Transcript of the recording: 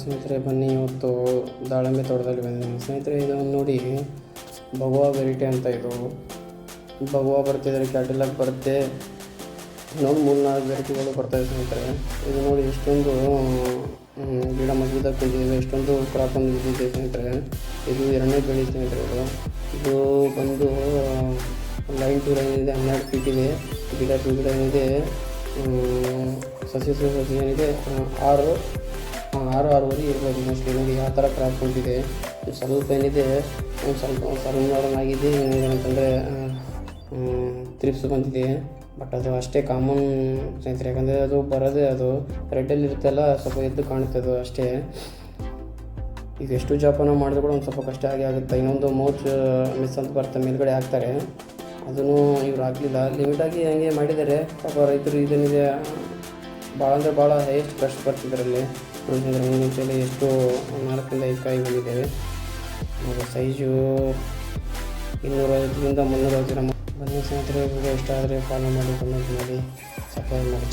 ಸ್ನೇಹಿತರೆ, ಬನ್ನಿ ಇವತ್ತು ದಾಳಿಂಬೆ ತೋಟದಲ್ಲಿ ಬಂದಿದ್ದೀನಿ. ಸ್ನೇಹಿತರೆ, ಇದು ನೋಡಿ ಭಗವಾ ವೆರೈಟಿ ಅಂತ ಇದು. ಭಗವಾ ಬರ್ತಿದ್ದಾರೆ ಕ್ಯಾಟಲಾಗ್ ಬರುತ್ತೆ. ಇನ್ನೊಂದು ಮೂರು ನಾಲ್ಕು ವೆರೈಟಿಗಳು ಬರ್ತಾಯಿದೆ ಸ್ನೇಹಿತರೆ. ಇದು ನೋಡಿ ಇಷ್ಟೊಂದು ಗಿಡ ಮಧ್ಯದ ಕುಂದಿದೆ ಇಷ್ಟೊಂದು ಕ್ರಾಪ್ ಒಂದು ಬಿದ್ದಿದೆ ಸ್ನೇಹಿತರೆ. ಇದು ಎರಡನೇ ಬೆಳೆ ಸ್ನೇಹಿತರೆ ಇದು. ಇದು ಬಂದು ಲೈನ್ ಟು ಲೈನ್ ಇದೆ, ಹನ್ನೆರಡು ಫೀಟ್ ಇದೆ. ಗಿಡ ಟು ಗಿಡ ಏನಿದೆ ಸಸಿ ಸಸಿ ಏನಿದೆ? ಆರು ಆರು ಆರೂವರೆ ಇರ್ಬೋದು ಮೋಸ್ಟ್ಲಿ ನೋಡಿ ಯಾವ ಥರ ಕ್ರಾಪ್ ಹೊಂಟಿದೆ ಸ್ವಲ್ಪ ಏನಿದೆ, ಒಂದು ಸ್ವಲ್ಪ ಸಣ್ಣಾಗಿದೆ ಏನಂತಂದರೆ ತ್ರಿಪ್ಸ್ ಬಂದಿದೆ. ಬಟ್ ಅದು ಅಷ್ಟೇ ಕಾಮನ್ ಸ್ನೇಹಿತರೆ. ಯಾಕಂದರೆ ಅದು ಬರೋದೇ ಅದು ರೆಡ್ಡಲ್ಲಿ ಇರುತ್ತಲ್ಲ ಸ್ವಲ್ಪ ಎದ್ದು ಕಾಣುತ್ತೆ ಅದು ಅಷ್ಟೇ. ಈಗ ಎಷ್ಟು ಜೋಪಾನ ಮಾಡಿದ್ರು ಕೂಡ ಒಂದು ಸ್ವಲ್ಪ ಕಷ್ಟ ಆಗಿ ಆಗುತ್ತೆ. ಇನ್ನೊಂದು ಮೋಚ್ ಮಿಸ್ ಅಂತ ಬರ್ತಾ ಮೇಲ್ಗಡೆ ಹಾಕ್ತಾರೆ. ಅದನ್ನು ಇವ್ರು ಆಗಲಿಲ್ಲ ಲಿಮಿಟಾಗಿ ಹಂಗೆ ಮಾಡಿದ್ದಾರೆ. ಪಾಪ ರೈತರು ಇದನ್ನಿದೆ ಭಾಳ ಅಂದರೆ ಭಾಳ ಹೈಯೆಸ್ಟ್ ಕಷ್ಟ ಬರ್ತಿದ್ರಲ್ಲಿ ನೋಡಿದ್ರೆ ನಿಮಿಷದಲ್ಲಿ ಎಷ್ಟು ನಾಲ್ಕರಿಂದ ಐದು ಕಾಯಿ ಬಂದಿದ್ದೇವೆ. ಸೈಜು ಇನ್ನೂರೈವತ್ತರಿಂದ ಮುನ್ನೂರೈವತ್ತು ನಮ್ಮ ಬನ್ನಿ ಸ್ನೇಹಿತರೆ ಇಷ್ಟ ಆದರೆ ಫಾಲೋ ಮಾಡಿ ಕಮೆಂಟ್ ಮಾಡಿ ಸಬ್ಸ್ಕ್ರೈಬ್ ಮಾಡಿ.